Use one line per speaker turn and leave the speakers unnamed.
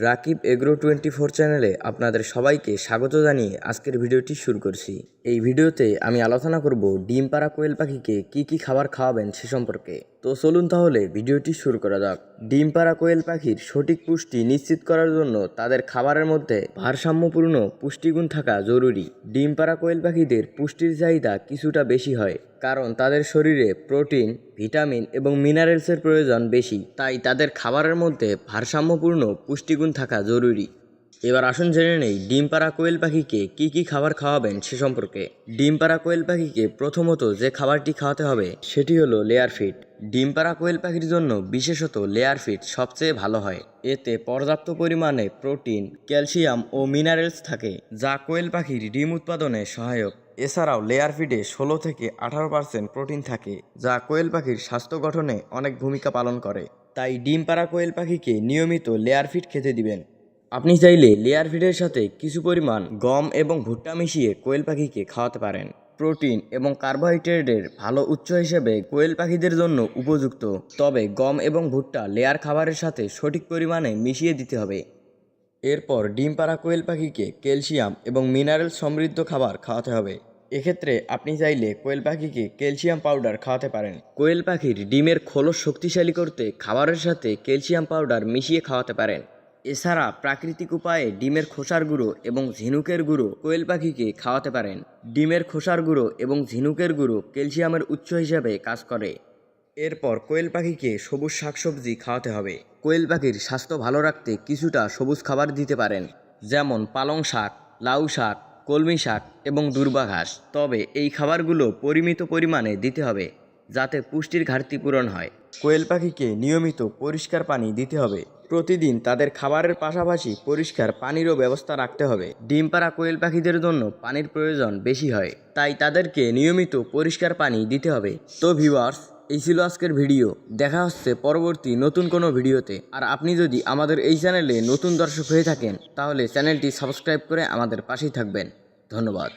Rakib agro twenty four চ্যানেলে আপনাদের সবাইকে স্বাগত জানিয়ে আজকের ভিডিওটি শুরু করছি। এই ভিডিওতে আমি আলোচনা করব ডিম পাড়া কোয়েল পাখিকে কি কি খাবার খাওয়াবেন সে সম্পর্কে। তো চলুন তাহলে ভিডিওটি শুরু করা যাক। ডিম পাড়া কোয়েল পাখির সঠিক পুষ্টি নিশ্চিত করার জন্য তাদের খাবারের মধ্যে ভারসাম্যপূর্ণ পুষ্টিগুণ থাকা জরুরি। ডিম পাড়া কোয়েল পাখিদের পুষ্টির চাহিদা কিছুটা বেশি হয়, কারণ তাদের শরীরে প্রোটিন, ভিটামিন এবং মিনারেলসের প্রয়োজন বেশি। তাই তাদের খাবারের মধ্যে ভারসাম্যপূর্ণ পুষ্টিগুণ থাকা জরুরি। এবার আসুন জেনে নেই ডিম পাড়া কোয়েল পাখিকে কি কি খাবার খাওয়াবেন সে সম্পর্কে। ডিম পাড়া কোয়েল পাখিকে প্রথমত যে খাবারটি খাওয়াতে হবে, সেটি হলো লেয়ার ফিট ডিম পাড়া কোয়েল পাখির জন্য বিশেষত লেয়ার ফিট সবচেয়ে ভালো হয়। এতে পর্যাপ্ত পরিমাণে প্রোটিন, ক্যালসিয়াম ও মিনারেলস থাকে, যা কোয়েল পাখির ডিম উৎপাদনে সহায়ক। এছাড়াও লেয়ার ফিডে ষোলো থেকে আঠারো পার্সেন্ট প্রোটিন থাকে, যা কোয়েল পাখির স্বাস্থ্য গঠনে অনেক ভূমিকা পালন করে। তাই ডিম পাড়া কোয়েল পাখিকে নিয়মিত লেয়ার ফিড খেতে দিবেন। আপনি চাইলে লেয়ার ফিডের সাথে কিছু পরিমাণ গম এবং ভুট্টা মিশিয়ে কোয়েল পাখিকে খাওয়াতে পারেন। প্রোটিন এবং কার্বোহাইড্রেটের ভালো উৎস হিসেবে কোয়েল পাখিদের জন্য উপযুক্ত। তবে গম এবং ভুট্টা লেয়ার খাবারের সাথে সঠিক পরিমাণে মিশিয়ে দিতে হবে। এরপর ডিম পাড়া কোয়েল পাখিকে ক্যালসিয়াম এবং মিনারেল সমৃদ্ধ খাবার খাওয়াতে হবে। এক্ষেত্রে আপনি চাইলে কোয়েল পাখিকে ক্যালসিয়াম পাউডার খাওয়াতে পারেন। কোয়েল পাখির ডিমের খোলস শক্তিশালী করতে খাবারের সাথে ক্যালসিয়াম পাউডার মিশিয়ে খাওয়াতে পারেন। এছাড়া প্রাকৃতিক উপায়ে ডিমের খোসার গুঁড়ো এবং ঝিনুকের গুঁড়ো কোয়েল পাখিকে খাওয়াতে পারেন। ডিমের খোসার গুঁড়ো এবং ঝিনুকের গুঁড়ো ক্যালসিয়ামের উৎস হিসাবে কাজ করে। এরপর কোয়েল পাখিকে সবুজ শাকসবজি খাওয়াতে হবে। কোয়েল পাখির স্বাস্থ্য ভালো রাখতে কিছুটা সবুজ খাবার দিতে পারেন, যেমন পালং শাক, লাউ শাক, কলমি শাক এবং দুর্বা ঘাস। তবে এই খাবারগুলো পরিমিত পরিমাণে দিতে হবে, যাতে পুষ্টির ঘাটতি পূরণ হয়। কোয়েল পাখিকে নিয়মিত পরিষ্কার পানি দিতে হবে। প্রতিদিন তাদের খাবারের পাশাপাশি পরিষ্কার পানিরও ব্যবস্থা রাখতে হবে। ডিম পাড়া কোয়েল পাখিদের জন্য পানির প্রয়োজন বেশি হয়। তাই তাদেরকে নিয়মিত পরিষ্কার পানি দিতে হবে। তো ভিউয়ার্স, এই ছিল আজকের ভিডিও। দেখা হচ্ছে পরবর্তী নতুন কোনো ভিডিওতে। আর আপনি যদি আমাদের এই চ্যানেলে নতুন দর্শক হয়ে থাকেন, তাহলে চ্যানেলটি সাবস্ক্রাইব করে আমাদের পাশেই থাকবেন। ধন্যবাদ।